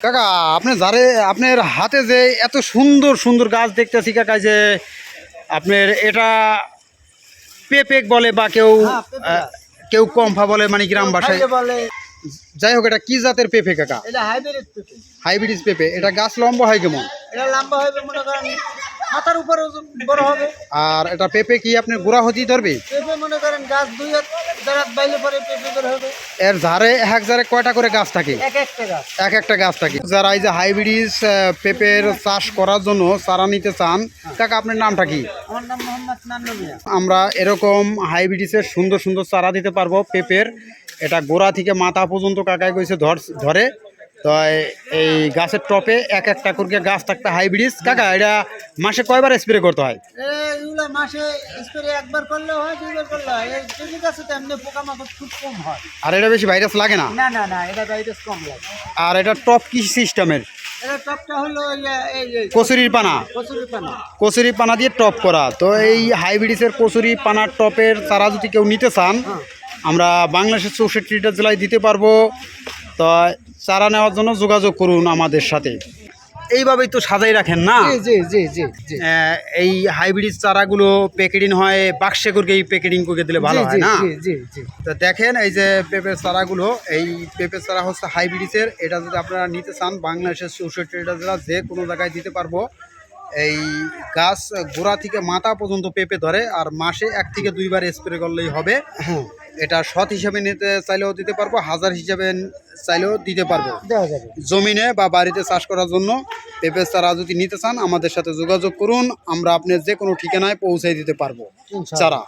কাকা আপনি যারে আপনার হাতে যে এত সুন্দর সুন্দর গাছ দেখতেছি কাকা যে আপনার এটা পেপেক বলে বা কেউ হ্যাঁ, কেউ কম্ফা বলে মানে গ্রাম ভাষায় যাই হোক এটা কি জাতের পেঁপে কাকা? এটা হাইব্রিড পেঁপে। এটা গাছ লম্বা হয় কেমন? এটা লম্বা হয় মনে করেন মাথার উপরে বড় হবে। আর এটা পেঁপে কি আপনার গোড়া হতেই ধরবে? পেঁপে মনে করেন গাছ দুই হাত দেড় বাইলে পরে পেঁপে বের হবে। এর ধারে এক ধারে কয়টা করে গাছ থাকে? এক একটা গাছ। এক একটা গাছ থাকে। যারা এই যে হাইব্রিড পেঁপের চাষ করার জন্য চারা নিতে চান কাকা আপনার নামটা কি? আমার নাম মোহাম্মদ নান্নু মিয়া। আমরা এরকম হাইব্রিডের সুন্দর সুন্দর চারা দিতে পারব পেঁপের। এটা গোড়া থেকে মাথা পর্যন্ত কাকায় কইছে ধরে। তো এই গাছের টপে এক একটা করে গাছ থাকতে হাইব্রিড কাকা এটা মাসে কয়বার স্প্রে করতে হয়? এগুলো মাসে স্প্রে একবার করলে হয় দুইবার করলে হয়। এই পেঁপে গাছে তো পোকামাকড় খুব কম হয়। আর এটা বেশি ভাইরাস লাগে না? না না না এটা ভাইরাস কম লাগে। আর এটা টপ কি সিস্টেমের এটা টপটা হলো এই কচুরির পানা। কচুরি পানা। কচুরি পানা দিয়ে টপ করা। তো এই হাইব্রিডের কচুরি পানার টপের চারা যদি কেউ নিতে চান হ্যাঁ। আমরা বাংলাদেশের চৌষট্টিটা জেলায় দিতে পারব। তো চারা নেওয়ার জন্য যোগাযোগ করুন আমাদের সাথে। এইভাবেই তো সাজাই রাখেন না? এই হাইব্রিড চারাগুলো প্যাকেটিং হয় বাক্সে করে এই প্যাকেটিং করে দিলে ভালো হয় না? তো দেখেন এই যে পেঁপের চারাগুলো এই পেঁপের চারা হচ্ছে হাইব্রিডের এটা যদি আপনারা নিতে চান বাংলাদেশের চৌষট্টিটা জেলা যে কোনো জায়গায় দিতে পারব। এই গাছ গোড়া থেকে মাথা পর্যন্ত পেঁপে ধরে আর মাসে এক থেকে দুইবার স্প্রে করলেই হবে। হ্যাঁ। এটা সৎ হিসাবে নিতে চাইলেও দিতে পারব হাজার হিসাবে চাইলেও দিতে পারব। জমিনে বা বাড়িতে চাষ করার জন্য পেঁপে চারা যদি নিতে চান আমাদের সাথে যোগাযোগ করুন আমরা আপনি যে কোনো ঠিকানায় পৌঁছে দিতে পারব। চারা।